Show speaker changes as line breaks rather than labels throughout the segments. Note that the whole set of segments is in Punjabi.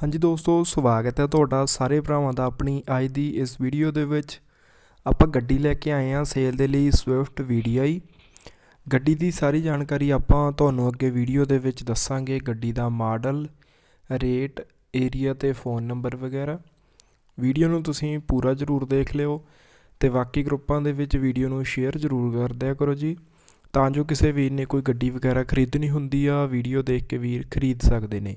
ਹਾਂਜੀ ਦੋਸਤੋ, ਸਵਾਗਤ ਹੈ ਤੁਹਾਡਾ ਸਾਰੇ ਭਰਾਵਾਂ ਦਾ ਆਪਣੀ ਅੱਜ ਦੀ ਇਸ ਵੀਡੀਓ ਦੇ ਵਿੱਚ। ਆਪਾਂ ਗੱਡੀ ਲੈ ਕੇ ਆਏ ਹਾਂ ਸੇਲ ਦੇ ਲਈ ਸਵਿਫਟ VDI ਗੱਡੀ ਦੀ ਸਾਰੀ ਜਾਣਕਾਰੀ ਆਪਾਂ ਤੁਹਾਨੂੰ ਅੱਗੇ ਵੀਡੀਓ ਦੇ ਵਿੱਚ ਦੱਸਾਂਗੇ। ਗੱਡੀ ਦਾ ਮਾਡਲ ਰੇਟ ਏਰੀਆ ਤੇ ਫੋਨ ਨੰਬਰ ਵਗੈਰਾ। ਵੀਡੀਓ ਨੂੰ ਤੁਸੀਂ ਪੂਰਾ ਜ਼ਰੂਰ ਦੇਖ ਲਿਓ ਤੇ ਬਾਕੀ ਗਰੁੱਪਾਂ ਦੇ ਵਿੱਚ ਵੀਡੀਓ ਨੂੰ ਸ਼ੇਅਰ ਜ਼ਰੂਰ ਕਰ ਦਿਆ ਕਰੋ ਜੀ। ਤਾਂ ਜੋ ਕਿਸੇ ਵੀਰ ਨੇ ਕੋਈ ਗੱਡੀ ਵਗੈਰਾ ਖਰੀਦਣੀ ਹੁੰਦੀ ਆ ਵੀਡੀਓ ਦੇਖ ਕੇ ਵੀਰ ਖਰੀਦ ਸਕਦੇ ਨੇ।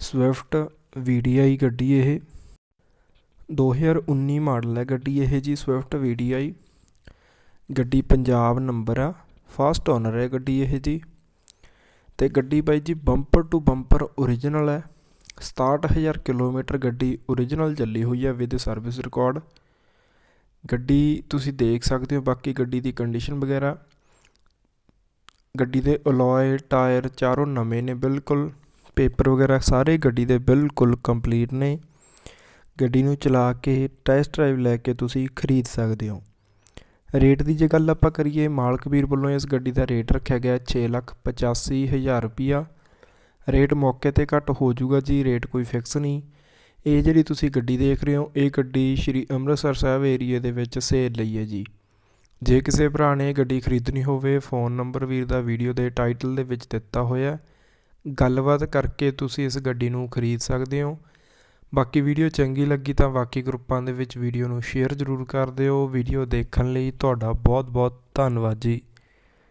ਸਵਿਫਟ VDI ਗੱਡੀ ਇਹ। 2019 ਮਾਡਲ ਹੈ ਗੱਡੀ ਇਹ ਜੀ ਸਵਿਫਟ VDI ਗੱਡੀ ਪੰਜਾਬ ਨੰਬਰ ਆ ਫਸਟ ਓਨਰ ਹੈ ਗੱਡੀ ਇਹ ਜੀ। ਤੇ ਗੱਡੀ ਬਾਈ ਜੀ ਬੰਪਰ ਟੂ ਬੰਪਰ ਓਰੀਜਨਲ ਹੈ। 67000 ਕਿਲੋਮੀਟਰ ਗੱਡੀ ਓਰੀਜਨਲ ਚੱਲੀ ਹੋਈ ਹੈ ਵਿਦ ਸਰਵਿਸ ਰਿਕਾਰਡ ਗੱਡੀ ਤੁਸੀਂ ਦੇਖ ਸਕਦੇ ਹੋ, ਬਾਕੀ ਗੱਡੀ ਦੀ ਕੰਡੀਸ਼ਨ ਵਗੈਰਾ। ਗੱਡੀ ਦੇ ਅਲੋਏ ਟਾਇਰ ਚਾਰੋਂ ਨਵੇਂ ਨੇ ਬਿਲਕੁਲ। ਪੇਪਰ ਵਗੈਰਾ ਸਾਰੇ ਗੱਡੀ ਦੇ ਬਿਲਕੁਲ ਕੰਪਲੀਟ ਨੇ। ਗੱਡੀ ਨੂੰ ਚਲਾ ਕੇ ਟੈਸਟ ਡਰਾਈਵ ਲੈ ਕੇ ਤੁਸੀਂ ਖਰੀਦ ਸਕਦੇ ਹੋ। ਰੇਟ ਦੀ ਜੇ ਗੱਲ ਆਪਾਂ ਕਰੀਏ, ਮਾਲਕ ਵੀਰ ਵੱਲੋਂ ਇਸ ਗੱਡੀ ਦਾ ਰੇਟ ਰੱਖਿਆ ਗਿਆ 685000 ਰੁਪਿਆ ਰੇਟ ਮੌਕੇ ਤੇ ਘੱਟ ਹੋ ਜਾਊਗਾ ਜੀ, ਰੇਟ ਕੋਈ ਫਿਕਸ ਨਹੀਂ। ਇਹ ਜਿਹੜੀ ਤੁਸੀਂ ਗੱਡੀ ਦੇਖ ਰਹੇ ਹੋ, ਇਹ ਗੱਡੀ ਸ਼੍ਰੀ ਅੰਮ੍ਰਿਤਸਰ ਸਾਹਿਬ ਏਰੀਏ ਦੇ ਵਿੱਚ ਸੇਲ ਲਈ ਹੈ ਜੀ। ਜੇ ਕਿਸੇ ਭਰਾ ਨੇ ਗੱਡੀ ਖਰੀਦਣੀ ਹੋਵੇ, ਫੋਨ ਨੰਬਰ ਵੀਰ ਦਾ ਵੀਡੀਓ ਦੇ ਟਾਈਟਲ ਦੇ ਵਿੱਚ ਦਿੱਤਾ ਹੋਇਆ ਗੱਲਬਾਤ ਕਰਕੇ ਤੁਸੀਂ ਇਸ ਗੱਡੀ ਨੂੰ ਖਰੀਦ ਸਕਦੇ ਹੋ। ਬਾਕੀ ਵੀਡੀਓ ਚੰਗੀ ਲੱਗੀ ਤਾਂ ਬਾਕੀ ਗਰੁੱਪਾਂ ਦੇ ਵਿੱਚ ਵੀਡੀਓ ਨੂੰ ਸ਼ੇਅਰ ਜ਼ਰੂਰ ਕਰ ਦਿਓ। ਵੀਡੀਓ ਦੇਖਣ ਲਈ ਤੁਹਾਡਾ ਬਹੁਤ ਬਹੁਤ ਧੰਨਵਾਦ ਜੀ।